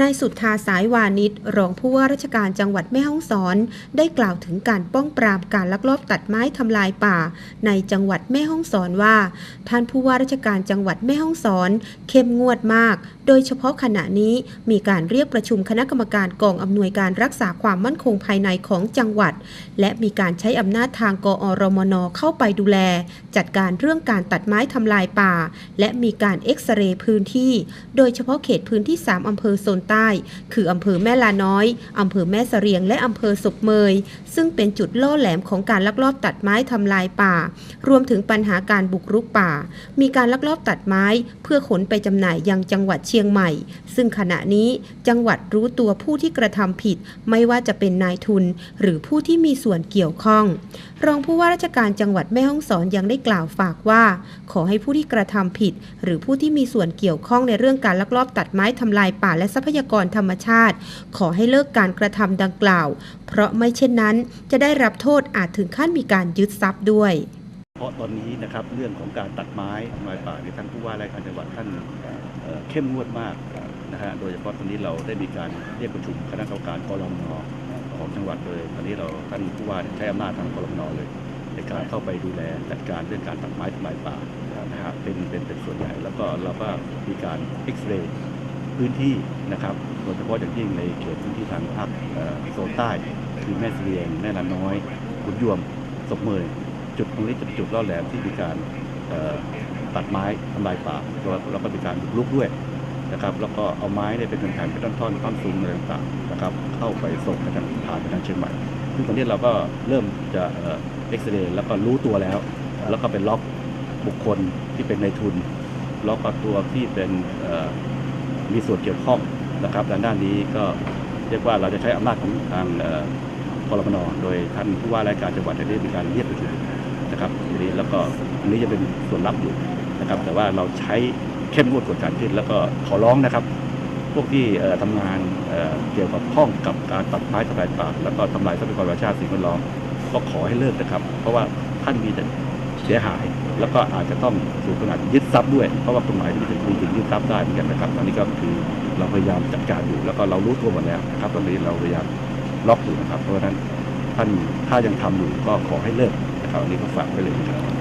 นายสุทธาสายวานิชรองผู้ว่าราชการจังหวัดแม่ฮ่องสอน ได้กล่าวถึงการป้องปรามการลักลอบตัดไม้ทำลายป่า ในจังหวัดแม่ฮ่องสอนว่า ท่านผู้ว่าราชการจังหวัดแม่ฮ่องสอน เข้มงวดมาก โดยเฉพาะขณะนี้มีการเรียกประชุมคณะกรรมการกองอำนวยการรักษาความมั่นคงภายในของจังหวัด และมีการใช้อำนาจทางกอรมนเข้าไปดูแล จัดการเรื่องการตัดไม้ทำลายป่า และมีการเอ็กซเรย์พื้นที่ โดยเฉพาะเขตพื้นที่ 3อำเภอโซนใต้ คืออำเภอแม่ลาน้อยอำเภอแม่เสรียง และอำเภอศพเมย ซึ่งเป็นจุดล่อแหลมของการลักลอบตัดไม้ทำลายป่า รวมถึงปัญหาการบุกรุกป่า มีการลักลอบตัดไม้ เพื่อขนไปจำหน่ายยังจังหวัดเชียงใหม่ ซึ่งขณะนี้จังหวัดรู้ตัวผู้ที่กระทำผิด ไม่ว่าจะเป็นนายทุน หรือผู้ที่มีส่วนเกี่ยวข้อง รองผู้ว่าราชการจังหวัดแม่ฮ่องสอนยังได้กล่าวฝากว่า ขอให้ผู้ที่กระทำผิด หรือผู้ที่มีส่วนเกี่ยวข้องในเรื่องการลักลอบตัดไม้ทำลายป่าและทรัพยากรธรรมชาติ ขอให้เลิกการกระทำดังกล่าว เพราะไม่เช่นนั้นจะได้รับโทษอาจถึงขั้นมีการยึดทรัพย์ด้วยเพราะตอนนี้นะครับเรื่องของการตัดไม้ทำลายป่าในท่านผู้ว่าราชการจังหวัดท่านเอ่อเข้มงวดมากนะฮะโดยเฉพาะตอนนี้เราได้มีการเรียกประชุมคณะกรรมการกรมนของจังหวัดเลยตอนนี้เราท่านผู้ว่าใช้อำนาจทางกรมนเลย ในการเข้าไปดูแลจัดการเรื่องการตัดไม้ทำลายป่านะฮะเป็นเป็นเป็นส่วนใหญ่แล้วก็เราก็มีการเอ็กซเรย์ พื้นที่นะครับ โดยเฉพาะอย่างยิ่งในเขตพื้นที่ทางภาคโซนใต้ คือแม่เสลียงแม่ละน้อยขุนยวมศพเมยจุดตรงนี้จะเป็นจุดล่อแหลมที่มีการตัดไม้ทำลายป่าแล้วก็มีการบุกรุกด้วยนะครับแล้วก็เอาไม้เนี่ยเป็นแผ่นเป็นท่อนๆท่อนสูงอะไรต่างๆนะครับเข้าไปส่งไปทางผ่านไปทางเชียงใหม่ซึ่งตอนนี้เราก็เริ่มจะเอ็กซเรย์แล้วก็รู้ตัวแล้ว แล้วก็เป็นล็อกบุคคลที่เป็นในทุน ล็อกกับตัวที่เป็น มีส่วนเกี่ยวข้องนะครับด้านด้านนี้ก็เรียกว่าเราจะใช้อำนาจของทางเอ่อกรมนโดยท่านผู้ว่าราชการจังหวัดได้มีการเรียกประชุมนะครับทีนี้แล้วก็อันนี้จะเป็นส่วนลับอยู่นะครับ แต่ว่าเราใช้เข้มงวดกวดขันขึ้นแล้วก็ขอร้องนะครับ พวกที่เอ่อทำงานเกี่ยวกับข้องกับการตัดไม้ทำลายป่าแล้วก็ทำลายทรัพยากรธรรมชาติสิ่งแวดล้อมก็ขอให้เลิกนะครับ เพราะว่าท่านมีแต่ สียหาย แล้วก็อาจจะต้องสู่ขนาดยึดทรัพย์ด้วย เพราะว่ากฎหมายที่จะมีถึงยึดทรัพย์ได้เหมือนกันนะครับตอนนี้ก็คือเราพยายามจัดการอยู่ แล้วก็เรารู้ตัวหมดแล้วนะครับตอนนี้เราพยายามล็อกอยู่นะครับ เพราะฉะนั้นท่านถ้ายังทำอยู่ก็ขอให้เลิกนะครับอันนี้ก็ฝากไว้เลยนะครับ